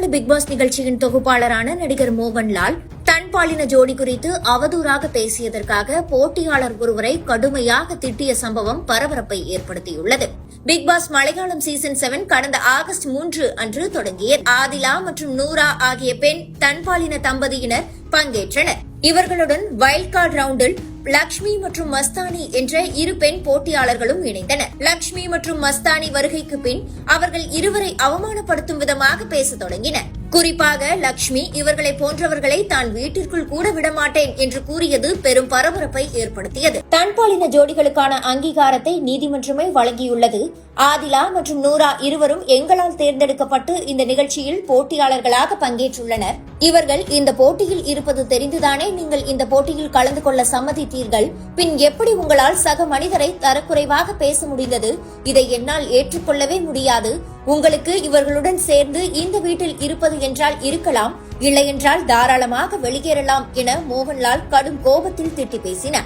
நாள் பிக்பாஸ் நிகழ்ச்சியின் தொகுப்பாளரான நடிகர் மோகன்லால் தன்பாலின ஜோடி குறித்து அவதூறாக பேசியதற்காக போட்டியாளர் ஒருவரை கடுமையாக திட்டிய சம்பவம் பரபரப்பை ஏற்படுத்தியுள்ளது. Bigg Boss Malayalam season seven கடந்த ஆகஸ்ட் மூன்று அன்று தொடங்கியது. ஆதிலா மற்றும் நூரா ஆகிய பெண் தன்பாலின தம்பதியினர் பங்கேற்றனர். இவர்களுடன் வைல்ட் கார்டு ரவுண்டில் லக்ஷ்மி மற்றும் மஸ்தானி என்ற இரு பெண் போட்டியாளர்களும் இணைந்தனர். லக்ஷ்மி மற்றும் மஸ்தானி வருகைக்கு பின் அவர்கள் இருவரை அவமானப்படுத்தும் விதமாக பேசத் தொடங்கினர். குறிப்பாக லக்ஷ்மி இவர்களை போன்றவர்களை தான் வீட்டிற்குள் கூட விடமாட்டேன் என்று கூறியது பெரும் பரபரப்பை ஏற்படுத்தியது. தன்பாலின ஜோடிகளுக்கான அங்கீகாரத்தை நீதிமன்றமே வழங்கியுள்ளது. ஆதிலா மற்றும் நூரா இருவரும் எங்களால் தேர்ந்தெடுக்கப்பட்டு இந்த நிகழ்ச்சியில் போட்டியாளர்களாக பங்கேற்றுள்ளனர். இவர்கள் இந்த போட்டியில் இருப்பது தெரிந்துதானே நீங்கள் இந்த போட்டியில் கலந்து கொள்ள சம்மதித்தீர்கள்? பின் எப்படி உங்களால் சக மனிதரை தரக்குறைவாக பேச முடிந்தது? இதை என்னால் ஏற்றுக்கொள்ளவே முடியாது. உங்களுக்கு இவர்களுடன் சேர்ந்து இந்த வீட்டில் இருப்பது என்றால் இருக்கலாம் இல்லையென்றால் தாராளமாக வெளியேறலாம் என மோகன்லால் கடும் கோபத்தில் திட்டி பேசினார்.